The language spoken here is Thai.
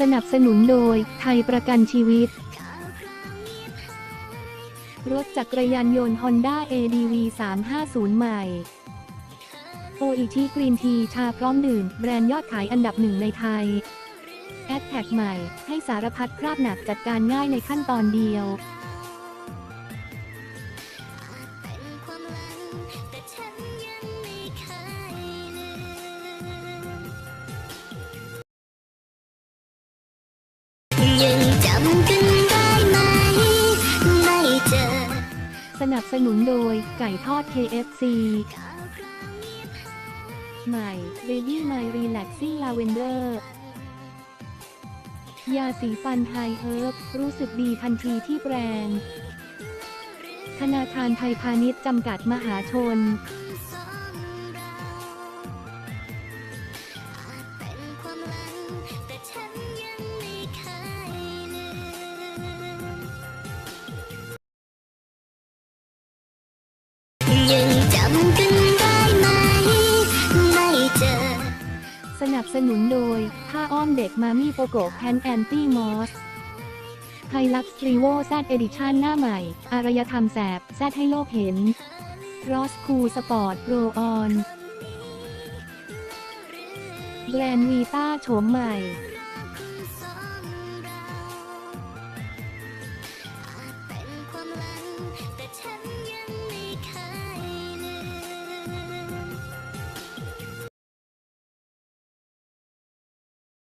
สนับสนุนโดยไทยประกันชีวิต รถจักรยานยนต์ Honda ADV 350 ใหม่ โออิชิกรีนทีชาพร้อมดื่ม แบรนด์ยอดขายอันดับหนึ่งในไทย แอดแท็กใหม่ ให้สารพัดคราบหนักจัดการง่ายในขั้นตอนเดียว นับสนุนโดยไก่ทอด KFC ใหม่ Baby My Relaxing Lavender ยาสีฟันไฮเฮิร์บรู้สึกดีทันทีที่แปรงธนาคารไทยพาณิชย์จำกัดมหาชน สนับสนุนโดย ผ้าอ้อมเด็กมามี่โปโกแพนแอนตี้มอสไฮลักซ์รีโวแซดเอดิชันหน้าใหม่ อารยธรรมแสบแซดให้โลกเห็นรอสคูสปอร์ตโรออนแบรนด์วีต้าโฉมใหม่